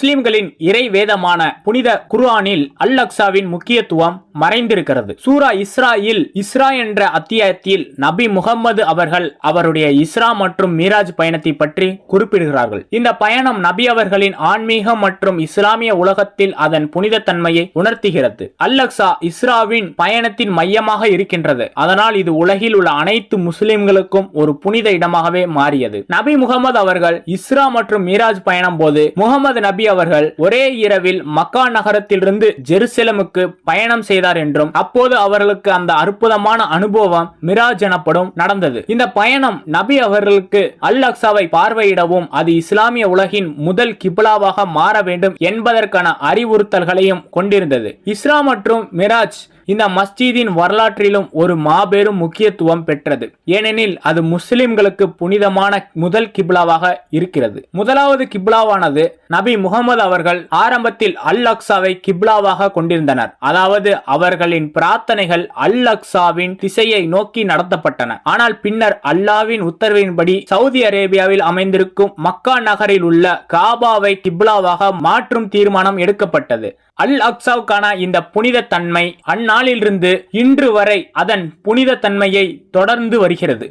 முஸ்லிம்களின் இறை வேதமான புனித குர்ஆனில் அல் அக்சாவின் முக்கியத்துவம் மறைந்திருக்கிறது. சூரா இஸ்ராயில் இஸ்ரா என்ற அத்தியாயத்தில் நபி முகம்மது அவர்கள் அவருடைய இஸ்ரா மற்றும் மீராஜ் பயணத்தை பற்றி குறிப்பிடுகிறார்கள். இந்த பயணம் நபி அவர்களின் ஆன்மீகம் மற்றும் இஸ்லாமிய உலகத்தில் அதன் புனித தன்மையை உணர்த்துகிறது. அல் அக்சா இஸ்ராவின் பயணத்தின் மையமாக இருக்கின்றது. அதனால் இது உலகில் உள்ள அனைத்து முஸ்லிம்களுக்கும் ஒரு புனித இடமாகவே மாறியது. நபி முகமது அவர்கள் இஸ்ரா மற்றும் மீராஜ் பயணம் போது முகமது நபி அவர்கள் ஒரே இரவில் மக்கா நகரத்திலிருந்து ஜெருசலமுக்கு பயணம் செய்தார் என்றும் அப்போது அவர்களுக்கு அந்த அற்புதமான அனுபவம் மிராஜ் எனப்படும் நடந்தது. இந்த பயணம் நபி அவர்களுக்கு அல் அக்சாவை பார்வையிடவும் அது இஸ்லாமிய உலகின் முதல் கிப்லாவாக மாற வேண்டும் என்பதற்கான அறிவுறுத்தல்களையும் கொண்டிருந்தது. இஸ்ரா மற்றும் மிராஜ் இந்த மஸ்ஜிதின் வரலாற்றிலும் ஒரு மாபெரும் முக்கியத்துவம் பெற்றது. ஏனெனில் அது முஸ்லிம்களுக்கு புனிதமான முதல் கிப்லாவாக இருக்கிறது. முதலாவது கிப்லாவானது நபி முகமது அவர்கள் ஆரம்பத்தில் அல் அக்ஸாவை கிப்லாவாக கொண்டிருந்தனர். அதாவது அவர்களின் பிரார்த்தனைகள் அல் அக்ஸாவின் திசையை நோக்கி நடத்தப்பட்டன. ஆனால் பின்னர் அல்லாவின் உத்தரவின்படி சவுதி அரேபியாவில் அமைந்திருக்கும் மக்கா நகரில் உள்ள காபாவை கிப்லாவாக மாற்றும் தீர்மானம் எடுக்கப்பட்டது. அல் அக்சாவுக்கான இந்த புனித தன்மை நாளிலிருந்து இன்று வரை அதன் புனித தன்மையை தொடர்ந்து வருகிறது.